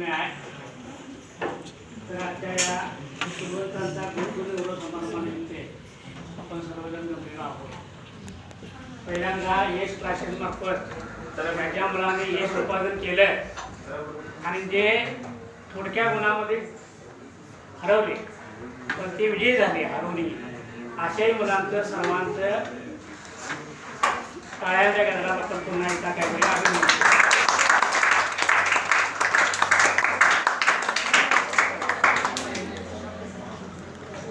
बातमी तर आजच्या या सुरुवातांचा गुरुकुल एवढं समारंभानिमित्त आपण सर्वजण जमलेलो आहोत पहिल्यांदा यश क्लासेस मार्फत तर माझ्या मुलाने यश उत्पादन केलं आणि जे थोडक्या गुणामध्ये हरवले. पण ते विजयी झाले हरवणे अशाही मुलांचं सर्वांचं टाळ्यांच्या गजरात आपण पुन्हा एकदा काय अभिनंदन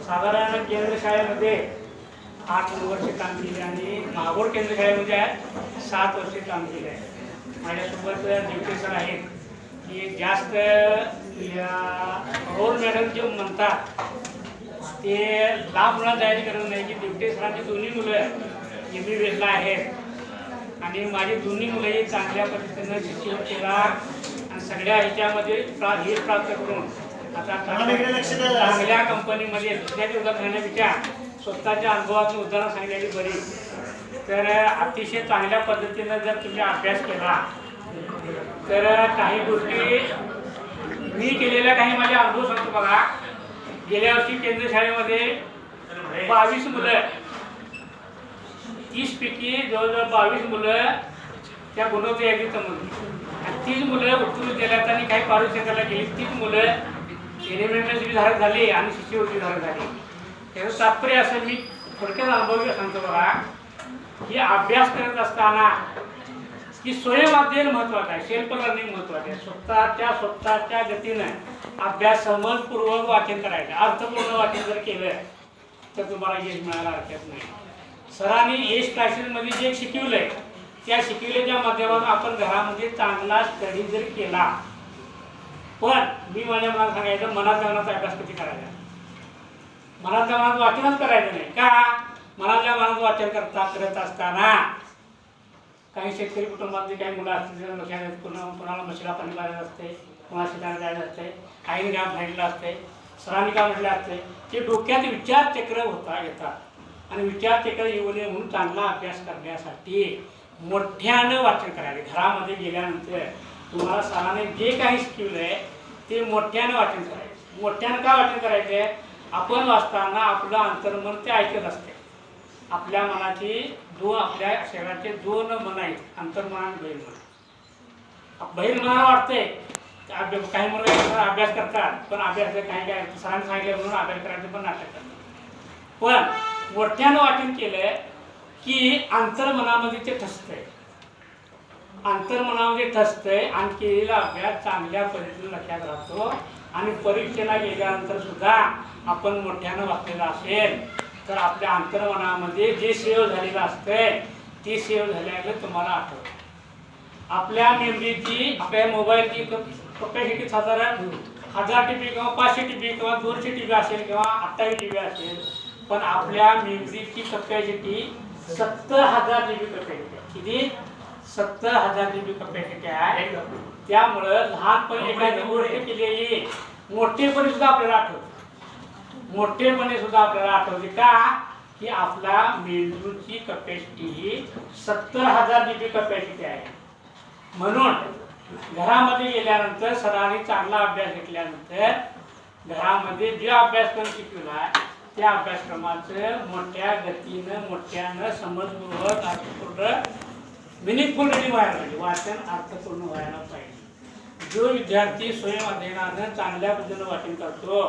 साधारण केंद्र शाळेमध्ये आठ वर्ष काम केले आणि महागोड केंद्र शाळेमध्ये सात वर्ष काम केले आहे. माझ्यासोबत ड्युटी सर आहेत. की जास्त या रोल मॅडम जे म्हणतात ते लाभ मुलांना जायची गरज नाही की ड्युटी सरांची दोन्ही मुलं एम बी बी एसला आहेत. आणि माझी दोन्ही मुलंही चांगल्या पद्धतीनं शिक्षण केला आणि सगळ्या ह्याच्यामध्ये प्रा हे प्राप्त करून चांगल्या कंपनीमध्ये दुसऱ्याची उदाहरण घेण्यापेक्षा स्वतःच्या अनुभवातून उदाहरण सांगण्याची बरी. तर अतिशय चांगल्या पद्धतीनं जर तुम्ही अभ्यास केला तर काही गोष्टी मी केलेल्या काही माझे अनुभव सांगतो बघा. गेल्या वर्षी केंद्र शाळेमध्ये बावीस मुलं तीस पैकी जवळजवळ बावीस मुलं त्या गुणवत्ता यादीत समजली. आणि तीच मुलं उत्तर विद्यालयात आणि काही पारितोषिकाला गेली. तीच मुलं एलिमेंटरी धारक झाली आणि शिष्यवृत्ती धारक झाली. त्याचं तात्पर्य असं मी थोडक्यात अनुभव सांगतो बघा. की अभ्यास करत असताना की स्वयं महत्वाचं आहे सेल्फ लर्निंग महत्वाचं आहे. स्वतःच्या स्वतःच्या गतीनं अभ्यास समजपूर्वक वाचन करायचं. अर्थपूर्ण वाचन जर केलं तर तुम्हाला यश मिळायला हरकत नाही. सरांनी यश क्लासेसमध्ये जे शिकवलंय त्या शिकवल्याच्या माध्यमातून आपण घरामध्ये चांगला स्टडी जर केला पण मी माझ्या मनात सांगायचं मनात मनाचा अभ्यास कधी करायचा? मनातल्या मनात वाचनच करायचं नाही. का? मनातल्या मनात वाचन करता करत असताना काही शेतकरी कुटुंबातली काही मुलं असतील तर लक्षात पुन्हा कुणाला म्हशीला पाणी पाजायचं असते कुणाला शेताला जायचं असते आईने काम सांगितलं असते सरांनी काम म्हटलं असते ते डोक्यात विचार चक्र होता येतात. आणि विचार चक्र येऊ नये म्हणून चांगला अभ्यास करण्यासाठी मोठ्यानं वाचन करायचं. घरामध्ये गेल्यानंतर तुम्हाला सरांनी जे काही शिकवलं आहे ते मोठ्यानं वाचन करायचं. मोठ्यानं काय वाचन करायचं आपण वाचताना आपलं अंतर्मन ते ऐकत असते. आपल्या मनाची दोन आपल्या शरीराचे दोन मन आहेत अंतर्मन आणि बहिर्मन. बहिर्मनाला वाटतंय अभ्यास काही मुलं अभ्यास करतात पण अभ्यास काही काय सरांनी सांगितलं म्हणून अभ्यास करायचं पण नाटक करतात. पण मोठ्यानं वाचन केलं की अंतर्मनामध्ये ते ठसतंय. अंतर्मनामध्ये ठसतंय आणि केलेला अभ्यास चांगल्या पद्धतीने लक्षात राहतो. आणि परीक्षेला गेल्यानंतर सुद्धा आपण मोठ्यानं वाचलेलं असेल तर आपल्या अंतर्मनामध्ये जे सेव झालेलं असतंय ते सेव झाल्यानं तुम्हाला आठवतं. आपल्या मेमरीची आपल्या मोबाईलची कपॅसिटी साधारण? हजार टी बी किंवा पाचशे टी बी किंवा दोनशे टी बी असेल किंवा अठ्ठावीस टी बी असेल पण आपल्या मेमरीची कपॅसिटी सत्तर हजार टी बी कपॅसिटी आहे. किती? सत्तर हजार जी बी कपॅसिटी आहे त्यामुळं लहानपणी एखादी गोष्ट केलेली मोठेपणी सुद्धा आपल्याला आठवतं. मोठेपणे सुद्धा आपल्याला आठवते का? की आपला मेंदूची कपॅसिटी ही सत्तर हजार जी बी कपॅसिटी आहे. म्हणून घरामध्ये गेल्यानंतर सरांनी चांगला अभ्यास घेतल्यानंतर घरामध्ये जे अभ्यासक्रम शिकवला त्या अभ्यासक्रमाचं मोठ्या गतीनं मोठ्यानं समजपूर्वक अर्थपूर्ण मिनिंगफुल रिडिंग व्हायला पाहिजे. वाचन अर्थपूर्ण व्हायला पाहिजे. जो विद्यार्थी स्वयं अध्ययनानं चांगल्या पद्धतीनं वाचन करतो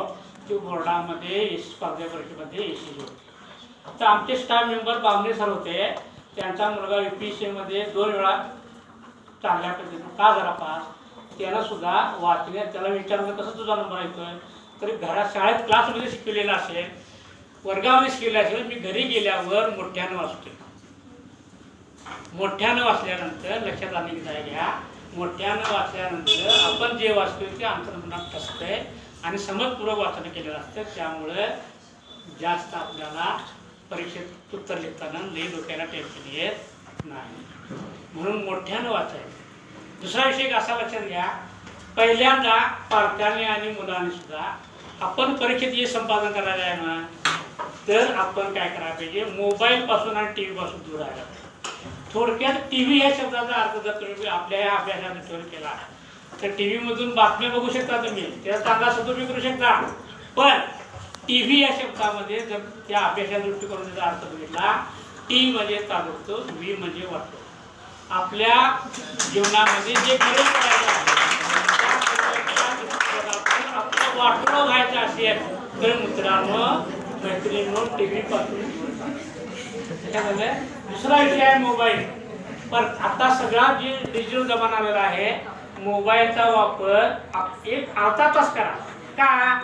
तो बोर्डामध्ये स्पर्धा परीक्षेमध्ये यशस्वी होतो. तर आमचे स्टाफ मेंबर बामणे सर होते. त्यांचा मुलगा यू पी सी मध्ये दोन वेळा चांगल्या पद्धतीनं का झाला पास? त्याला सुद्धा वाचण्यात त्याला विचारलं कसं तुझा नंबर येतोय? तरी घरात शाळेत क्लासमध्ये शिकवलेला असेल वर्गामध्ये शिकलेलं असेल मी घरी गेल्यावर मोठ्यानं वाचतो मोठ्यानं वाचल्यानंतर लक्षात आले की घ्या. मोठ्यानं वाचल्यानंतर आपण जे वाचतोय ते अंतर्मनात असतंय आणि समजपूर्वक वाचन केलेलं असतं. त्यामुळं जास्त आपल्याला परीक्षेत उत्तर लिहिताना लई डोक्याला टेन्शन येत नाही. म्हणून मोठ्यानं वाचायचं. दुसरा विषय एक असा लक्षात घ्या. पहिल्यांदा पालकांनी आणि मुलांनी सुद्धा आपण परीक्षेत जे संपादन करायला आहे ना तर आपण काय करायला पाहिजे? मोबाईल पासून आणि टी व्हीपासून दूर राहायला पाहिजे. थोडक्यात टी व्ही या शब्दाचा अर्थ जर तुम्ही आपल्या या अभ्यासाने ठेवून केला तर टी व्हीमधून बातम्या बघू शकता तुम्ही. त्याचा चांगला सदुपयोग करू शकता. पण टी व्ही या शब्दामध्ये जर त्या अभ्यासा त्याचा अर्थ बघितला टी म्हणजे चालवतो व्ही म्हणजे वाटतो. आपल्या जीवनामध्ये जे बदल आहे, त्या आपलं वाटोळं व्हायचं असेल तर मित्रांनो मैत्रिणींनो टी व्ही पासून त्याच्यामध्ये दुसरा विषय आहे मोबाईल. पण आता सगळा जे डिजिटल जमाना आलेला आहे मोबाईलचा वापर आप- एक अर्धा तास करा. का?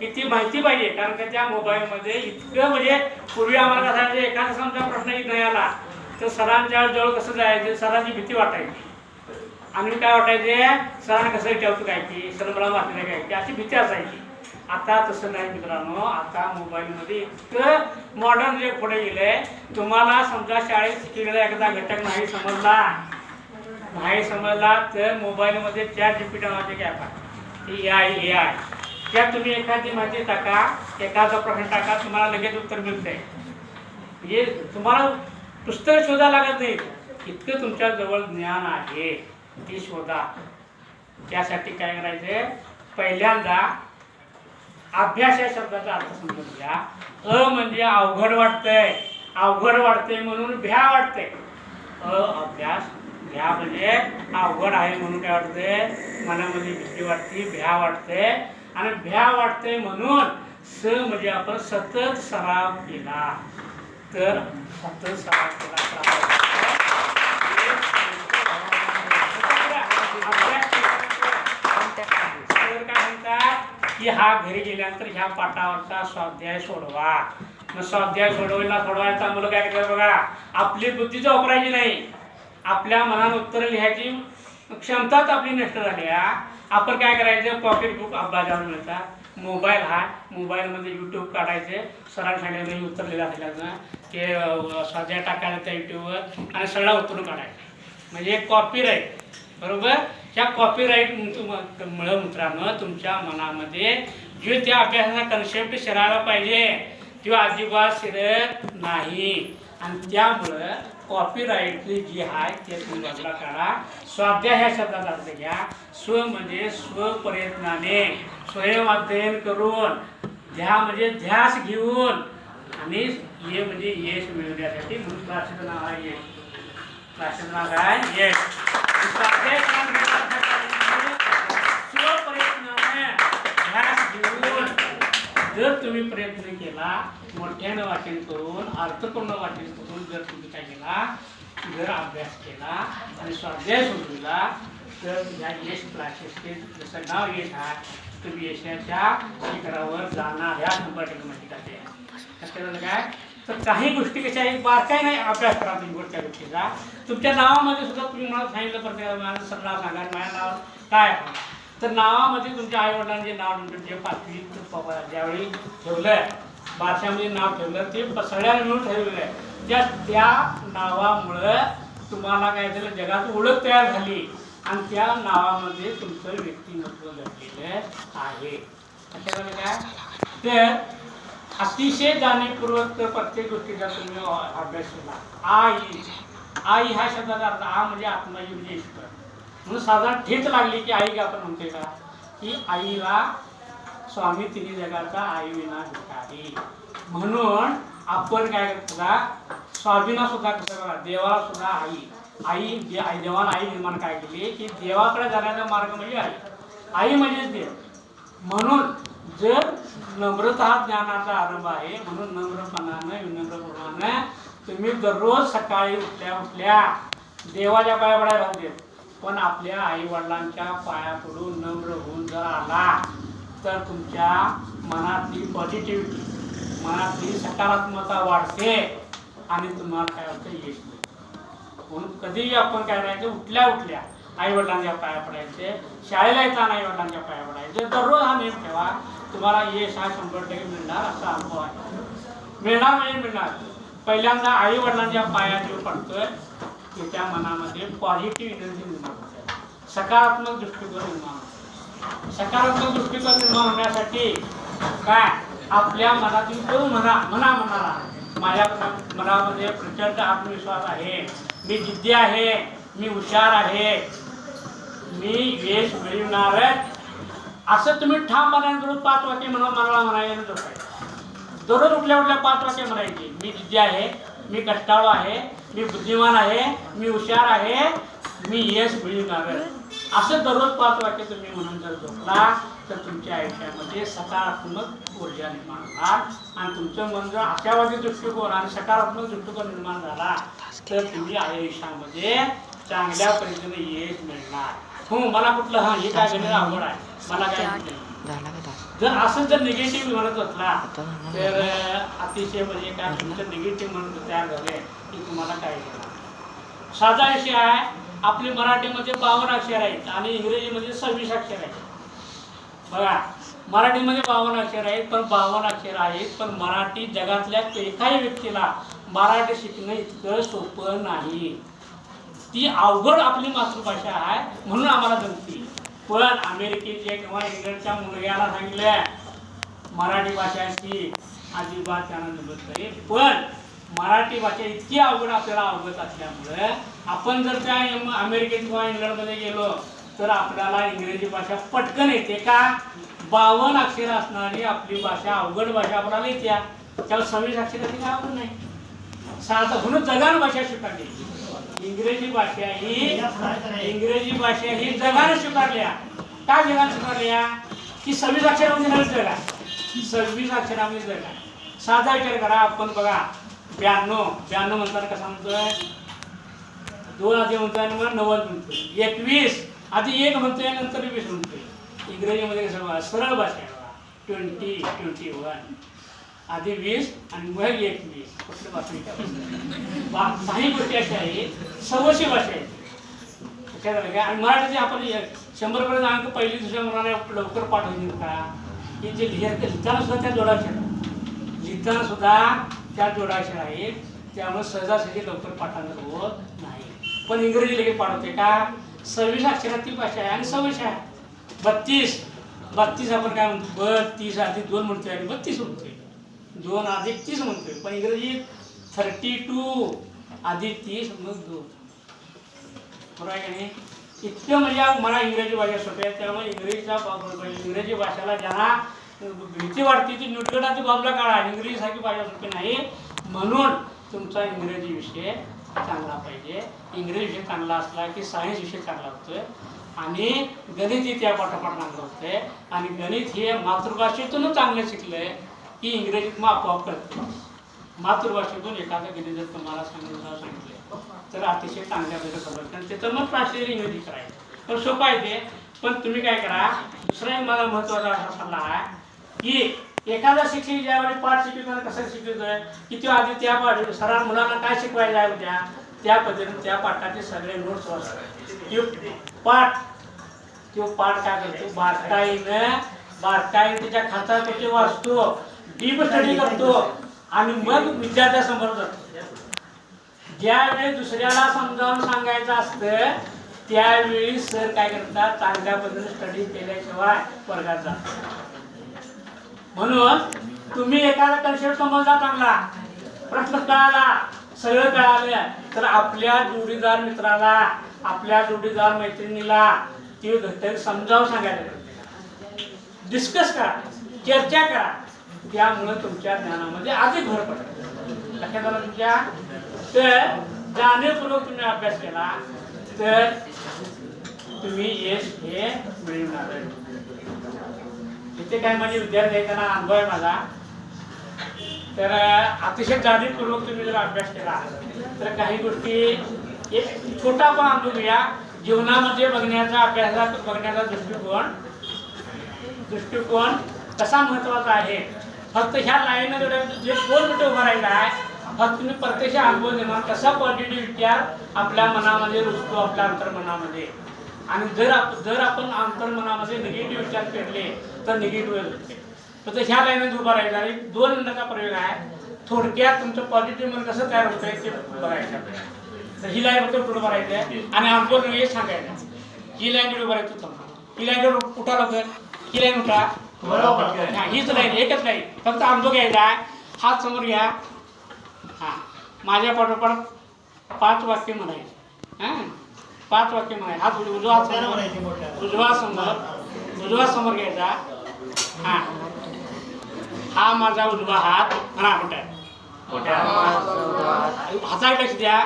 किती माहिती पाहिजे? कारण का त्या मोबाईलमध्ये इतकं म्हणजे पूर्वी आम्हाला कसं आहे, एखादा समजा प्रश्न नाही आला तर सरांच्या जवळ कसं जायचं? सरांची भीती वाटायची. आम्ही काय वाटायचे? सरांना कसं विचारतो काय की सर मला वाटलं काय की? अशी भीती असायची. आता तसं नाही मित्रांनो आता मोबाईलमध्ये इतकं मॉडर्न जे पुढे गेले तुम्हाला समजा शाळेत शिकलेला एखादा घटक नाही समजला नाही समजला तर मोबाईलमध्ये चॅट जीपीटी नावाचे एक ॲप आहे. ए आय ए आय त्यात तुम्ही एखादी माहिती टाका एखादा प्रश्न टाका तुम्हाला लगेच उत्तर मिळते म्हणजे तुम्हाला पुस्तक शोधा लागत नाही. इतकं तुमच्या जवळ ज्ञान आहे. ते शोधा. त्यासाठी काय करायचं? पहिल्यांदा अभ्यास या शब्दाचा अर्थ समजून घ्या. अ म्हणजे अवघड वाटतंय. अवघड वाटतंय म्हणून भ्या वाटतंय. अ अभ्यास भ्या म्हणजे अवघड आहे म्हणून काय वाटतंय? मनामध्ये भीती वाटते भ्या वाटते आणि भ्या वाटते म्हणून स म्हणजे आपण सतत सराव केला. तर सतत सराव केला तर आपण अभ्यास केल्यानंतर सर काय म्हणतात की हा घरी गेल्यानंतर ह्या पाठावरचा स्वाध्याय सोडवा. मग स्वाध्याय सोडवायला सोडवायचा मुलं काय करतात बघा आपली बुद्धीच वापरायची नाही. आपल्या मनात उत्तर लिहायची क्षमताच आपली नष्ट झाली आपण काय करायचं? पॉकेट बुक अभ्यासावर मिळतात. मोबाईल हा मोबाईलमध्ये यूट्यूब काढायचे. सरांनी सांगितलं उत्तर लिहिलं असल्याचं ते स्वाध्याय टाकायला त्या यूट्यूबवर आणि सगळा उतरून काढायचं. म्हणजे कॉपीराईट बरोबर? त्या कॉपीराईट मुळे मित्रांनो तुमच्या मनामध्ये जे त्या अभ्यासाचा कन्सेप्ट शिरायला पाहिजे तो अजिबात शिरत नाही. आणि त्यामुळं कॉपीराईट जी आहे ते तुम्ही बाजूला करा स्वाध्याय ह्या शब्दाचा अर्थ घ्या. स्व म्हणजे स्वप्रयत्नाने स्वयं अध्ययन करून ध्या म्हणजे ध्यास घेऊन आणि ये म्हणजे यश मिळवण्यासाठी म्हणून क्लासचं नाव आहे यश. क्लासचं नाव आहे यश. स्वाध्याय छान घेण्यासाठी स्वप्रयत्नाने ध्यास घेऊन जर तुम्ही प्रयत्न केला मोठ्यानं वाचन करून अर्थपूर्ण वाचन करून जर तुम्ही काय केला जर अभ्यास केला आणि स्वाध्याय सोडविला तर या यश क्लासेसचे जसं नाव येत आहे तुम्ही यशाच्या शिखरावर जाणार शंभर टक्के म्हणजे माहिती आहे कसं झालं काय? तर काही गोष्टी कशा आहेत बारकाई नाही अभ्यास करा तुम्ही कोणत्या गोष्टीचा. तुमच्या नावामध्ये सुद्धा तुम्ही मला सांगितलं प्रत्येक माझं सर नाव सांगा माझं नाव काय आहे? तर नावामध्ये तुमच्या आई वडिलांचे नाव नंतर जे पाचवी पप्पा ज्यावेळी ठेवलं बारशामध्ये नाव ठेवलं ते प- सगळ्यांना मिळून ठेवलेलं आहे. त्या त्या नावामुळं तुम्हाला काय झालं जगात ओळख तयार झाली आणि त्या नावामध्ये तुमचं व्यक्तिमत्व घडलेलं आहे. अशा काय? तर अतिशय जाणीवपूर्वक तर प्रत्येक गोष्टीचा तुम्ही अभ्यास केला. आई आई ह्या शब्दाचा अर्थ आ म्हणजे आत्माजी म्हणजे ईश्वर म्हणून साधारण ठेच लागली की आई का आपण म्हणतोय का? की आईला स्वामी तिन्ही जगाचा आई विना भिकारी. म्हणून आपण काय करतो स्वामीना सुद्धा कसं करा? देवाला सुद्धा आई. आई जे आई देवानं आई निर्माण काय केली? की देवाकडे जाण्याचा मार्ग म्हणजे आई. आई म्हणजेच देव. म्हणून जर नम्रता हा ज्ञानाचा आरंभ आहे म्हणून नम्रपणानं विनम्रपणानं तुम्ही दररोज सकाळी उठल्या उठल्या देवाच्या पाया पडायला राहू देत. पण आपल्या आई वडिलांच्या पाया पडून नम्र होऊन जर आला तर तुमच्या मनातली पॉझिटिव्हिटी मनातली सकारात्मकता वाढते आणि तुम्हाला काय होतं यश म्हणून कधीही आपण काय करायचं उठल्या उठल्या आई वडिलांच्या पाया पडायचे शाळेला येताना आई वडिलांच्या पाया पडायचे दररोज हा नियम ठेवा तुम्हाला यश हा शंभर टक्के मिळणार असा अनुभव आहे. मिळणार म्हणजे मिळणार. पहिल्यांदा आई वडिलांच्या पाया जो पडतोय त्याच्या मनामध्ये पॉझिटिव्ह एनर्जी निर्माण होते. सकारात्मक दृष्टिकोन निर्माण होतो. सकारात्मक दृष्टिकोन निर्माण होण्यासाठी काय? आपल्या मनातून तो म्हणा म्हणा म्हणाला माझ्या मनामध्ये प्रचंड आत्मविश्वास आहे. मी जिद्दी आहे मी हुशार आहे. मी यश मिळवणार. असं तुम्ही ठाम ठामपणाने दररोज पाच वाक्य म्हणून मला म्हणायला दररोज उठल्या उठल्या पाच वाक्य म्हणायची. मी जिद्दी आहे मी कष्टाळू आहे मी बुद्धिमान आहे मी हुशार आहे मी यश मिळवणारच असं दररोज पाच वाक्य तुम्ही म्हणून जर झोपला तर तुमच्या आयुष्यामध्ये सकारात्मक ऊर्जा निर्माण होणार आणि तुमचं मन जर आशावादी दृष्टिकोन आणि सकारात्मक दृष्टिकोन निर्माण झाला तर तुम्ही आयुष्यामध्ये चांगल्या पद्धतीने यश मिळणार. हो मला कुठलं हा हे काय गणित आवड आहे? मला काय जर असं जर निगेटिव्ह म्हणत असला. तर अतिशय म्हणजे काय तुमचं निगेटिव्ह म्हणून तयार झाले की तुम्हाला काय घेणार साधा विषय आहे आपली मराठीमध्ये बावन्न अक्षर आहेत आणि इंग्रजीमध्ये सव्वीस अक्षर आहेत. बघा मराठीमध्ये बावन्न अक्षर आहेत पण बावन्न अक्षर आहेत पण मराठी जगातल्या एकाही व्यक्तीला मराठी शिकणं इतकं सोपं नाही. ती अवघड आपली मातृभाषा आहे म्हणून आम्हाला जमती. पण अमेरिकेचे किंवा इंग्लंडच्या मुलग्याला सांगितलं मराठी भाषाची अजिबात त्यांना जमत नाही. पण मराठी भाषा इतकी आवड आपल्याला अवगत असल्यामुळं आपण जर त्या अमेरिकेत किंवा इंग्लंडमध्ये गेलो तर आपल्याला इंग्रजी भाषा पटकन येते का? बावन अक्षर असणारी आपली भाषा अवघड भाषा आपल्याला येते. त्याला सव्वीस अक्षराची काय अवघड नाही. सात म्हणून जगान भाषा स्वीकारली इंग्रजी भाषा ही इंग्रजी भाषा ही जगाने स्वीकारल्या. काय जगाने स्वीकारल्या? की सव्वीस अक्षरामध्ये नवीन जग? सव्वीस अक्षरामध्ये जग. साधा विचार करा आपण बघा. ब्याण्णव ब्याण्णव म्हणताना कसा म्हणतोय? दोन आधी म्हणतोय आणि मग नव्वद म्हणतोय. एकवीस आधी एक म्हणतोय नंतर वीस म्हणतोय. इंग्रजीमध्ये कसं सरळ भाषा ट्वेंटी ट्वेंटी वन आधी वीस आणि मग एकवीस कुठलं बातमी बा- काही गोष्टी अशा आहेत सव्वाशे भाषा आहेत. काय आलं आणि मराठीचे आपण शंभर पर्यंत अंक पहिली दुसऱ्या मुलाला लवकर पाठवतील का? की जे लिहिते लिहिताना सुद्धा त्या जोडाक्षर लिहिताना सुद्धा त्या जोडाक्षर आहेत. त्यामुळे सहजासहजी लवकर पाठांतर होत नाही. पण इंग्रजी लगेच पाठवते का? सव्वीस अक्षरात ती भाषा आहे आणि सव्वीस आहे. बत्तीस. बत्तीस आपण काय म्हणतो? बत्तीस आधी दोन म्हणतोय आणि बत्तीस म्हणतोय. दोन अधिक तीस म्हणतोय पण इंग्रजीत थर्टी टू अधिक तीस मग दोन बरोबर आहे का नाही? इतकं म्हणजे मला इंग्रजी भाषा सोपी आहे त्यामुळे इंग्रजीचा म्हणजे इंग्रजी भाषेला ज्यांना भीती वाटते ती नुटगटाची बाजूला काढा. इंग्रजीसारखी भाषा सोपी नाही. म्हणून तुमचा इंग्रजी विषय चांगला पाहिजे. इंग्रजी विषय चांगला असला की सायन्स विषय चांगला होतोय. आणि गणित त्या पाठोपाठ चांगलं होतंय. आणि गणित हे मातृभाषेतूनच चांगलं शिकलंय. की इंग्रजीत मग आपोआप कळतं मातृभाषेतून एखादं गणित जर तुम्हाला सांगितलं सांगितलं. तर अतिशय चांगल्या समजतं आणि त्याचं मग ट्रान्सलेट इंग्रजी करायचं पण सोपं आहे ते. पण तुम्ही काय करा दुसरा एक मला महत्त्वाचा असा सल्ला आहे की एखादा शिक्षक ज्यावेळी पाठ शिकवताना कसं शिकवतोय की तो आधी त्या पाठ सराव मुलांना काय शिकवायला होत्या त्या पद्धतीने त्या पाठाचे सगळे नोट्स वाचतात पाठ तो पाठ काय करतो? बारकाईनं बारकाईने त्याच्या खाता त्याचे वाचतो. डीप स्टडी करतो आणि मग विद्यार्थ्यासमोर जातो. ज्यावेळी दुसऱ्याला समजावून सांगायचं असतं त्यावेळी सर काय करतात? चांगल्या पद्धतीने स्टडी केल्याशिवाय वर्गात जातात म्हणून तुम्ही एखादा कन्सेप्ट समजला चांगला प्रश्न कळाला सगळं कळालं तर आपल्या जोडीदार मित्राला आपल्या जोडीदार मैत्रिणीला ते घटक समजावून सांगायला डिस्कस करा चर्चा करा. त्यामुळे तुमच्या ज्ञानामध्ये अधिक भर पडेल लक्षात आलं तुमच्या? तर जाणीवपूर्वक तुम्ही अभ्यास केला तर तुम्ही यश हे मिळवणार इथे काय माझे विद्यार्थी आहेत त्यांना अनुभव आहे माझा. तर अतिशय जाणीवपूर्वक तुम्ही जर अभ्यास केला तर काही गोष्टी एक छोटा पण अनुभव घ्या. जीवनामध्ये बघण्याचा अभ्यासात बघण्याचा दृष्टिकोन दृष्टिकोन कसा महत्त्वाचा आहे फक्त ह्या लाईन जे दोन मिनिटं उभा राहिला आहे फक्त तुम्ही प्रत्यक्ष अनुभव देणार कसा पॉझिटिव्ह विचार आपल्या मनामध्ये रुजतो आपल्या अंतर्मनामध्ये. आणि जर आप जर आपण अंतर्मनामध्ये निगेटिव्ह विचार पेरले तर निगेटिव्ह होते फक्त ह्या लाईनच उभं राहिलं एक दोन मिनिटाचा प्रयोग आहे. थोडक्यात तुमचं पॉझिटिव्ह मन कसं तयार होतंय ते बघायचं आपल्याला. तर ही लाईन फक्त पुढे भरायचं आहे? आणि अनुभव हे सांगायचं ही लाईन उभं राहायचं ही लाईन उठा लागेल? ही लाईन उठा हा, हीच लाईन एकच लाईन फक्त अनुभव घ्यायचा हात समोर घ्या. हा. माझ्या पाठोपाठ पाच वाक्य म्हणायचे. हां? पाच वाक्य म्हणाय हात उज- उजवा हात समोर उजवा समोर. उजवा समोर घ्यायचा. हा. हा माझा उजवा हात. म्हणा मोठ्या मोठ्या हाताकडे लक्ष द्या.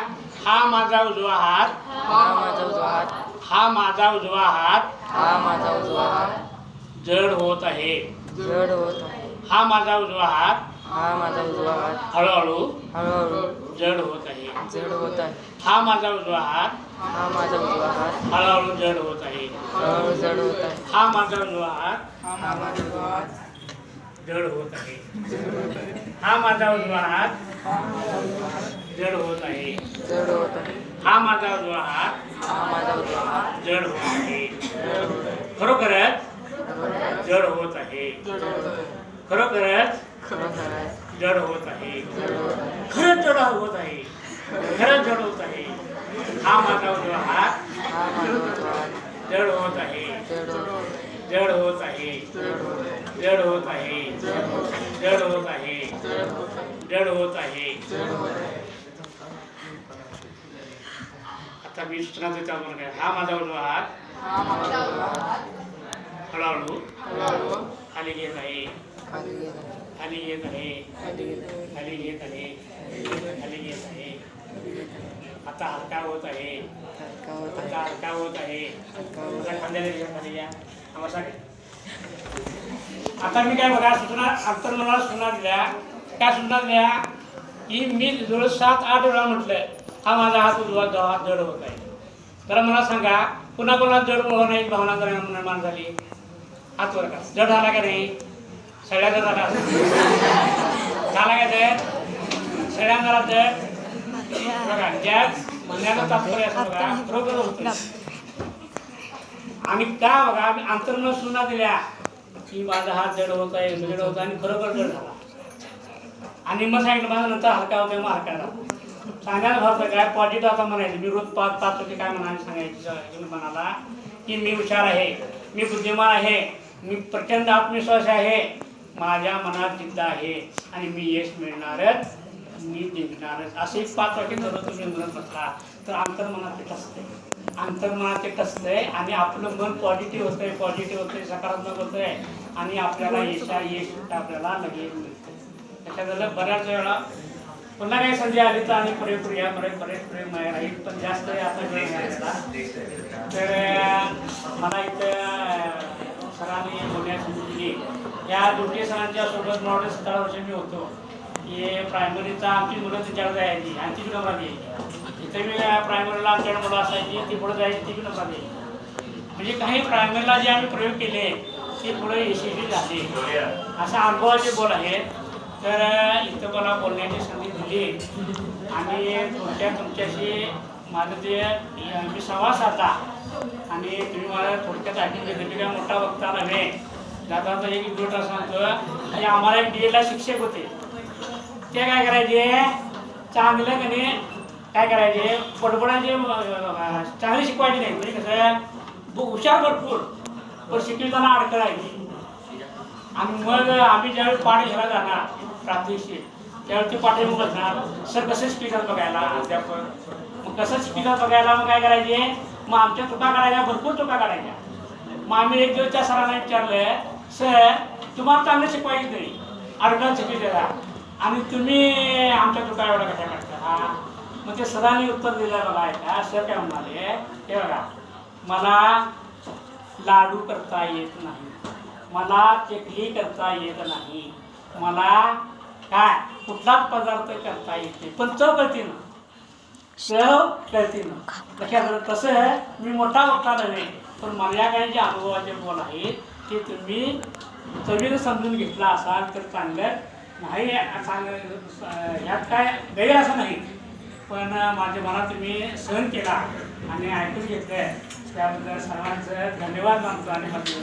हा माझा उजवा हात. हा माझा उजवा हात. हा माझा उजवा हात. हा माझा उजवा हात. जड होत आहे जड होत आहे हा माझा उजवा हात हा माझा उजवा हात हळूहळू हळूहळू जड होत आहे जड होत आहे हा माझा उजवा हात हा माझा उजवा हात हळूहळू जड होत आहे हळूहळू जड होत आहे हा माझा उजवा हात हा माझा उजवा हात जड होत आहे हा माझा उजवा हात जड होत आहे जड होत आहे हा माझा उजवा हात हा माझा उजवा हात जड होत आहे जड होत आहे खरोखरच जड होत आहे. खरोखरच जड होत आहे. खरंच जड होत आहे. खरंच जड होत आहे. हा माझा व्यवहार जड होत आहे. जड होत आहे. जड होत आहे. जड होत आहे. जड होत आहे. आता मी सूचना देतो हा माझा व्यवहार हात. हळूहळू खाली घेत आहे. खाली गेला आहे. खाली घेत आहे. खाली घेत आहे. खाली घेत आहे. आता हलका होत आहे. हलका होत आता हलका होत आहे. खांद्याला खाली या आता मी काय बघा सूचना अंतर मला सूचना दिल्या काय सूचना दिल्या की मी जवळ सात आठ वेळा म्हटलं हा माझा हात उजवा हात जड होत आहे. तर मला सांगा पुन्हा पुन्हा जड होण्याची भावना निर्माण झाली? हात वर का जड झाला का नाही? सगळ्याचा झाला. झाला का जड? सगळ्यांना झाला जड? बघा ज्या म्हणण्याचं तात्पर्य असं बघा. बरोबर होतं आणि का बघा आम्ही अंतर्न सुना दिल्या की माझा हात जड होत आहे जड होत आणि खरोखर जड झाला. आणि मग सांगितलं माझा नंतर हलका होतोय मग हलका झाला. सांगायला भावतं काय पॉझिटिव्ह आता म्हणायचं. मी रोज पाच पाच होते काय म्हणायला सांगायची? म्हणाला की मी हुशार आहे मी बुद्धिमान आहे मी प्रचंड आत्मविश्वास आहे. माझ्या मनात जिद्द आहे आणि मी यश मिळणारच मी जिंकणारच. असे एक पाच वाक्य जर तुम्ही म्हणत बसला. तर अंतर्मनात ते टसते अंतर्मनात ते टसतंय आणि आपलं मन पॉझिटिव्ह होतंय पॉझिटिव्ह होतंय सकारात्मक होतंय. आणि आपल्याला यशा यश आपल्याला लगेच मिळतं त्याच्यात बऱ्याच वेळा पुन्हा काही संधी आली तर आणि पुढे पुढे या बरेच बरेच पुढे मागे राहील. पण जास्त आता तर मला इथं आणि या दोन्ही सणांच्या सोबत मला सतरा वर्ष मी होतो. की प्रायमरीचा आमची मुलं तिच्याकडे जायची आणि ती बी नंबरात यायची इथे मी प्रायमरीला आमच्याकडे मुलं असायची ती पुढे जायची ती बी नंबरात यायची म्हणजे काही प्रायमरीला जे आम्ही प्रयोग केले ते पुढे यशस्वी झाले. असा अनुभवाचे बोल आहेत तर इथं मला बोलण्याची संधी दिली. आणि तुमच्या तुमच्याशी माझं जे मी संवाद साधला. आणि तुम्ही मला थोडक्यात ऐकून घेतलं मी काय मोठा वक्ता नव्हे जाता आता एक गोष्ट सांगतो आणि आम्हाला एक डी एला शिक्षक होते. ते काय करायचे? चांगलं कने काय करायचे? बडबडाचे चांगले शिकवायचे नाही. म्हणजे कसं हुशार भरपूर पण शिकवताना अडकळायची आणि मग आम्ही ज्यावेळी पाणी घ्यायला जाणार प्राथमिकशी त्यावेळी ते पाठी मग बसणार. सर कसं स्पीकर बघायला अध्यापक? मग कसं स्पीकर बघायला मग काय करायचे? मग आमच्या चुका काढायच्या भरपूर चुका काढायच्या. मग आम्ही एक दिवस त्या सरांना विचारलं सर तुम्हाला चांगलं शिकवायचं नाही अर्धा शिकवलेला आणि तुम्ही आमच्या चुका एवढ्या कशा काढता? हा. मग ते सरांनी उत्तर दिलं मला ऐका सर काय म्हणाले हे बघा मला लाडू करता येत नाही. मला चकली करता येत नाही. मला काय कुठलाच पदार्थ करता येत नाही. पण चव कळते ना. चव कळते लक्षात आलं? तसं आहे मी मोठा मोठा नव्हे पण माझ्या काही जे अनुभवाचे बोल आहेत ते तुम्ही चवीनं समजून घेतला असाल तर चांगलं नाही चांगलं ह्यात काय गैर असं नाही. पण माझ्या मनात तुम्ही सहन केला आणि ऐकून घेतलं आहे त्याबद्दल सर्वांचं धन्यवाद मानतो आणि माझं